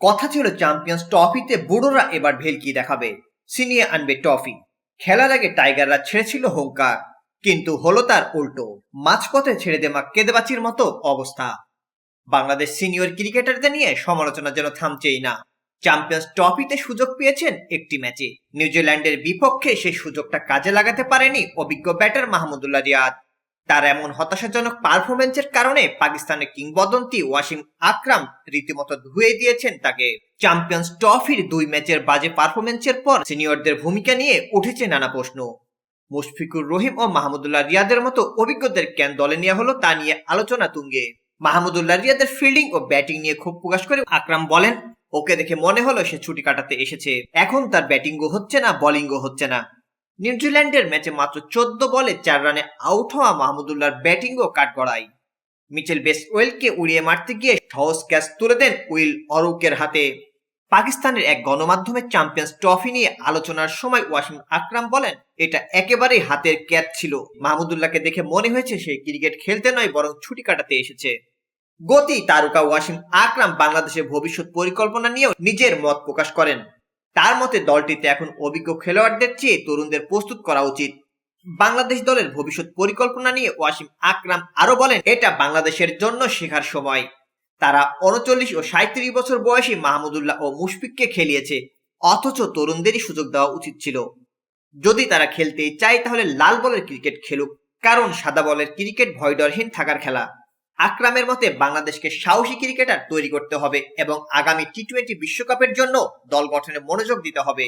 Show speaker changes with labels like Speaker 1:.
Speaker 1: কথা ছিল চ্যাম্পিয়ন্স ট্রফিতে বুড়োরা এবার ভেলকি দেখাবে। সিনিয়ে আনবে ট্রফি। খেলার আগে টাইগাররা ছেড়েছিল হুঙ্কার। কিন্তু হলো তার উল্টো। মাঝপথে ছেড়ে দেমা কেদেবাচির মতো অবস্থা। বাংলাদেশ সিনিয়র ক্রিকেটারদের নিয়ে সমালোচনা যেন থামছেই না। চ্যাম্পিয়ন্স ট্রফিতে সুযোগ পেয়েছেন একটি ম্যাচে। নিউজিল্যান্ডের বিপক্ষে সেই সুযোগটা কাজে লাগাতে পারেনি অভিজ্ঞ ব্যাটার মাহমুদুল্লাহ রিয়াদ। তার এমন হতাশাজনক পারফরমেন্সের কারণে পাকিস্তানের কিংবদন্তি ওয়াসিম আকরাম রীতিমতো ধুয়ে দিয়েছেন তাকে। চ্যাম্পিয়ন্স ট্রফির দুই ম্যাচের বাজে পারফরমেন্সের পর সিনিয়রদের ভূমিকা নিয়ে উঠেছে নানা প্রশ্ন। মুশফিকুর রহিম ও মাহমুদুল্লাহ রিয়াদের মতো অভিজ্ঞদের কেন দলে নেওয়া হলো তা নিয়ে আলোচনা তুঙ্গে। মাহমুদুল্লাহ রিয়াদের ফিল্ডিং ও ব্যাটিং নিয়ে ক্ষোভ প্রকাশ করে আকরাম বলেন, ওকে দেখে মনে হলো সে ছুটি কাটাতে এসেছে। এখন তার ব্যাটিংও হচ্ছে না বোলিংও হচ্ছে না। নিউজিল্যান্ডের ম্যাচে মাত্র চোদ্দ বলে চার রানে আউট হওয়া মাহমুদুল্লাহর ব্যাটিংও কাট কাঠগড়াই। মিচেল বেস ওয়েলকে উড়িয়ে মারতে গিয়ে সহজ ক্যাচ তুলে দেন উইল অরুকের হাতে। পাকিস্তানের এক গণমাধ্যমে চ্যাম্পিয়ন্স ট্রফি নিয়ে আলোচনার সময় ওয়াসিম আকরাম বলেন, এটা একেবারেই হাতের ক্যাচ ছিল। মাহমুদুল্লাহকে দেখে মনে হয়েছে সে ক্রিকেট খেলতে নয়, বরং ছুটি কাটাতে এসেছে। গতি, তারকা ওয়াসিম আকরাম বাংলাদেশের ভবিষ্যৎ পরিকল্পনা নিয়েও নিজের মত প্রকাশ করেন। তার মতে দলটিতে এখন অভিজ্ঞ খেলোয়াড়দের চেয়ে তরুণদের প্রস্তুত করা উচিত। বাংলাদেশ দলের ভবিষ্যৎ পরিকল্পনা নিয়ে ওয়াসিম আকরাম আরও বলেন, এটা বাংলাদেশের জন্য শেখার সময়। তারা উনচল্লিশ ও সাঁত্রিশ বছর বয়সী মাহমুদুল্লাহ ও মুশফিককে খেলিয়েছে, অথচ তরুণদেরই সুযোগ দেওয়া উচিত ছিল। যদি তারা খেলতেই চায়, তাহলে লাল বলের ক্রিকেট খেলুক, কারণ সাদা বলের ক্রিকেট ভয়ডরহীন থাকার খেলা। আকরামের মতে বাংলাদেশকে সাহসী ক্রিকেটার তৈরি করতে হবে এবং আগামী টি টোয়েন্টি বিশ্বকাপের জন্য দল গঠনে মনোযোগ দিতে হবে।